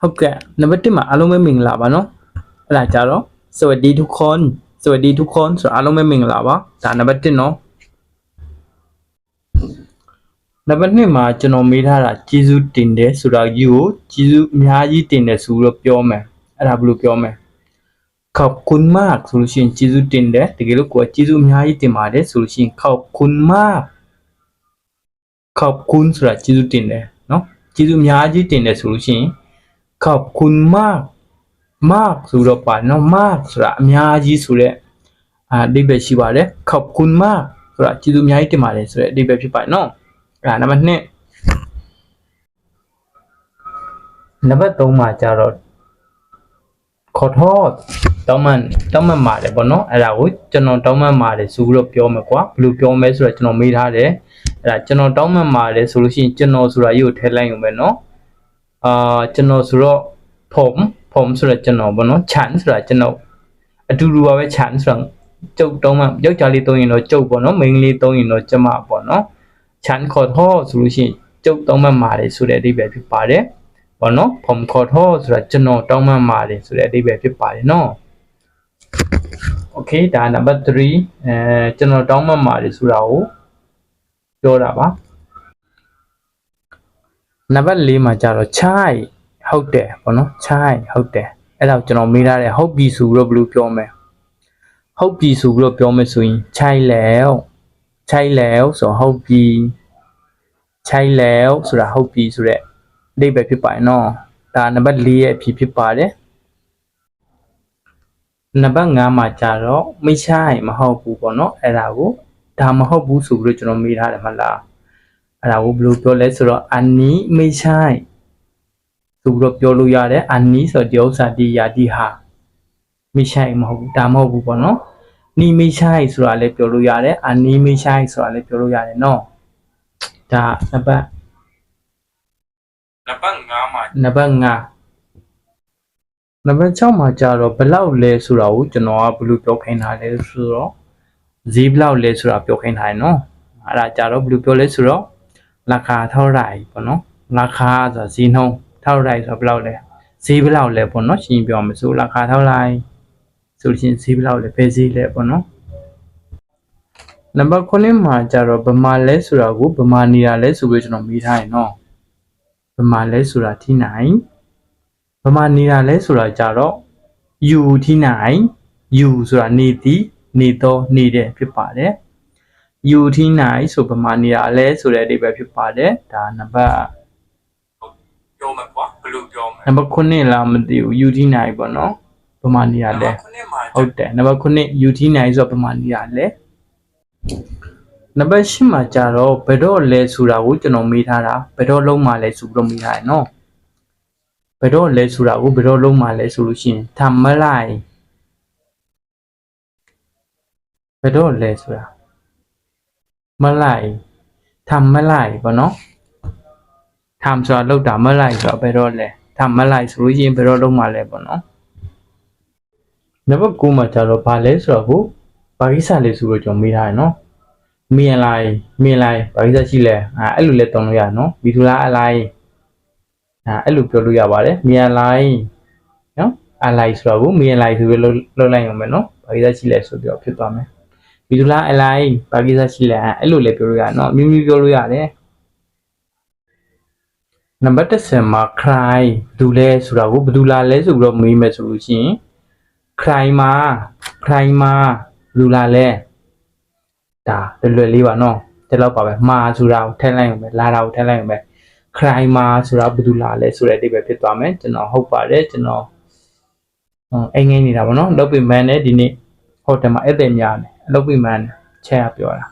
ဟုတ်ကဲ့နံပါတ်1မှာအားလုံးပဲမင်္ဂလာပါเนาะအဲ့ဒါကြတော့สวัสดีทุกคนสวัสดีทุกคนဆိုတော့အားလုံးပဲမင်္ဂလာပါဒါနံပါတ်1เนาะနံပါတ်2မှာကျွန်တော်မေးထားတာကျေးဇူးတင်တယ်ဆိုတာကြီးကိုကျေးဇူးအများကြီးတင်တယ်ဆိုတော့ပြောမယ်အဲ့ဒါဘယ်လိုပြောမလဲขอบคุณมากဆိုလို့ရှိရင်ကျေးဇူးတင်တယ်တကယ်လို့ကိုယ်ကကျေးဇူးအများကြီးတင်ပါတယ်ဆိုလို့ရှိရင်ขอบคุณมากขอบคุณဆိုတာကျေးဇူးတင်တယ်เนาะကျေးဇူးအများကြီးတင်တယ်ဆိုလို့ရှိရင် ขอบคุณมาก มากဆိုတော့ပါเนาะมากဆိုတာအများကြီးဆိုတဲ့အာအဓိပ္ပာယ်ရှိပါတယ်ขอบคุณมากဆိုတာကျေးဇူးအများကြီးတင်ပါတယ်ဆိုတဲ့အဓိပ္ပာယ်ဖြစ်ပါတယ်เนาะအဲ့ဒါနံပါတ်2နံပါတ်3မှာကျတော့ခေါ်ထောတောင်းမှန်တောင်းမှန်ပါတယ်ပေါ့နော်အဲ့ဒါကိုကျွန်တော်တောင်းမှန်ပါတယ်ဆိုပြီးတော့ပြောမယ်ကွာဘယ်လိုပြောမလဲဆိုတော့ကျွန်တော်မေးထားတယ်အဲ့ဒါကျွန်တော်တောင်းမှန်ပါတယ်ဆိုလို့ရှိရင်ကျွန်တော်ဆိုတာကြီးကိုထည့်လိုက်ရုံပဲနော် အာကျွန်တော်ဆိုတော့ผมผมဆိုတာကျွန်တော်ပေါ့နော်ခြံဆိုတာကျွန်တော်အတူတူပါပဲခြံဆိုတာကျုပ်တုံးမှယောက်ျားလေးတုံးရင်တော့ကျုပ်ပေါ့နော်မိန်းကလေးတုံးရင်တော့ကျမပေါ့နော်ခြံခေါ်ထောဆိုလို့ရှိရင်ကျုပ်တုံးမှမာတယ်ဆိုတဲ့အဓိပ္ပာယ်ဖြစ်ပါတယ်ပေါ့နော်ผมခေါ်ထောဆိုတာကျွန်တော်တောင်းမှမာတယ်ဆိုတဲ့အဓိပ္ပာယ်ဖြစ်ပါတယ်နော် Okay ဒါနံပါတ်3အဲကျွန်တော်တောင်းမှမာတယ်ဆိုတာကိုပြောတာပါ နံပါတ်၄မှာကျတော့ chai ဟုတ်တယ်ပေါ့နော် chai ဟုတ်တယ်အဲ့ဒါကိုကျွန်တော်မေးထားတယ်ဟုတ်ပြီဆိုပြီးတော့ဘယ်လိုပြောမလဲဟုတ်ပြီဆိုပြီးတော့ပြောမယ်ဆိုရင် chai แล้ว chai แล้วဆိုတော့ဟုတ်ပြီ chai แล้วဆိုတာဟုတ်ပြီဆိုတော့အဓိပ္ပာယ်ဖြစ်ပါတယ်နော်ဒါနံပါတ်၄ရဲ့အဖြစ်ဖြစ်ပါတယ်နံပါတ်5မှာကျတော့ไม่ใช่မဟုတ်ဘူးပေါ့နော်အဲ့ဒါကိုဒါမဟုတ်ဘူးဆိုပြီးတော့ကျွန်တော်မေးထားတယ်မဟုတ်လား အဲ့ဒါကိုဘယ်လိုပြောလဲဆိုတော့အနီးမိချိုင်ဆိုပြီးတော့ပြောလို့ရတယ်အနီးဆိုတော့ဒီဥစ္စာဒီယာဒီဟာမိချိုင်မဟုတ်ဘူးဒါမဟုတ်ဘူးပေါ့နော်နီမိချိုင်ဆိုတာလည်းပြောလို့ရတယ်အနီးမိချိုင်ဆိုတာလည်းပြောလို့ရတယ်နော်ဒါနံပါတ်နံပါတ်5မှာနံပါတ်5နံပါတ်6မှာကြတော့ဘလောက်လဲဆိုတာကိုကျွန်တော်ကဘယ်လိုပြောခိုင်းထားလဲဆိုတော့ဈေးဘလောက်လဲဆိုတာပြောခိုင်းထားတယ်နော်အဲ့ဒါကြတော့ဘယ်လိုပြောလဲဆိုတော့ ราคาเท่าไหร่ပေါ့နော်ราคาဆိုတာဈေးနှုန်းเท่าไหร่ဆိုတာဘယ်လောက်လဲဈေးဘယ်လောက်လဲပေါ့နော်ရှင်းပြအောင်မဆိုราคาเท่าไหร่ဆိုလို့ရှိရင်ဈေးဘယ်လောက်လဲဘယ်ဈေးလဲပေါ့နော်နံပါတ်9မှာကြာတော့ဗမာလဲဆိုတာကိုဗမာနေရာလဲဆိုပြီးကျွန်တော်မေးထားရင်နော်ဗမာလဲဆိုတာที่ไหน ဗမာနေတာလဲဆိုတာကြတော့ယူที่ไหนယူဆိုတာနေသည်နေတော့နေတဲ့ဖြစ်ပါတယ် ယူထီနိုင်ဆိုပမာဏရလဲဆိုတဲ့အဓိပ္ပာယ်ဖြစ်ပါတယ်ဒါနံပါတ်ပြောမှာကွာဘယ်လိုပြောမလဲနံပါတ်9လားမသိဘူးယူထီနိုင်ပေါ့နော်ပမာဏရလဲဟုတ်တယ်နံပါတ်9ယူထီနိုင်ဆိုပမာဏရလဲနံပါတ်10မှာကြတော့ဘယ်တော့လဲဆိုတာကိုကျွန်တော်မေးထားတာဘယ်တော့လုံးမှလဲဆိုပြီးတော့မေးထားတယ်နော်ဘယ်တော့လဲဆိုတာကိုဘယ်တော့လုံးမှလဲဆိုလို့ရှိရင်ထမလိုက်ဘယ်တော့လဲဆိုတာ เมื่อไหร่ทำเมื่อไหร่ပေါ့နော်ทำဆိုတာလောက်တာเมื่อไหร่ဆိုတာဘယ်တော့လဲทำเมื่อไหร่ဆိုလို့ရှိရင်ဘယ်တော့လုံးမှလဲပေါ့နော် နံပါတ်9မှာကျတော့ဗာလဲဆိုတော့ကိုဘာကိစ္စလဲဆိုတော့ကျွန်တော်မေးထားရနော်မင်းလိုက်မင်းလိုက်ဘာကိစ္စရှိလဲအဲအဲ့လိုလဲတောင်းလို့ရနော်မီထူလာအလိုက်အဲအဲ့လိုပြောလို့ရပါတယ်မင်းလိုက်နော်အလိုက်ဆိုတော့ကိုမင်းလိုက်ဆိုပြီးလှုပ်လှုပ်လိုက်အောင်ပဲနော်ဘာကိစ္စရှိလဲဆိုပြီးတော့ဖြစ်သွားမယ် ဗီဒူလာအလိုင်းဘာကိစ္စရှိလဲအဲ့လိုလည်းပြောလို့ရတယ်နော်မိမိပြောလို့ရတယ်နံပါတ်10မှာ cry ဒူလဲဆိုတာကိုဘယ်သူလာလဲဆိုပြီးတော့မေးမယ်ဆိုလို့ရှိရင် cry မှာ cry မှာဘယ်သူလာလဲဒါလွယ်လွယ်လေးပါနော်ဒီလောက်ပါပဲမာဆိုတာကိုထည့်လိုက်အောင်ပဲလာတာကိုထည့်လိုက်အောင်ပဲ cry မှာဆိုတာဘယ်သူလာလဲဆိုတဲ့အဓိပ္ပာယ်ဖြစ်သွားမယ်ကျွန်တော်ဟုတ်ပါတယ်ကျွန်တော်အင်္ဂလိပ်နေတာပေါ့နော်လောက်ပြီမန်နဲ့ဒီနေ့ဟိုတယ်မှာဧည့်သည်များတယ် လုပ်ပိမန်းချက်ရပြောတာ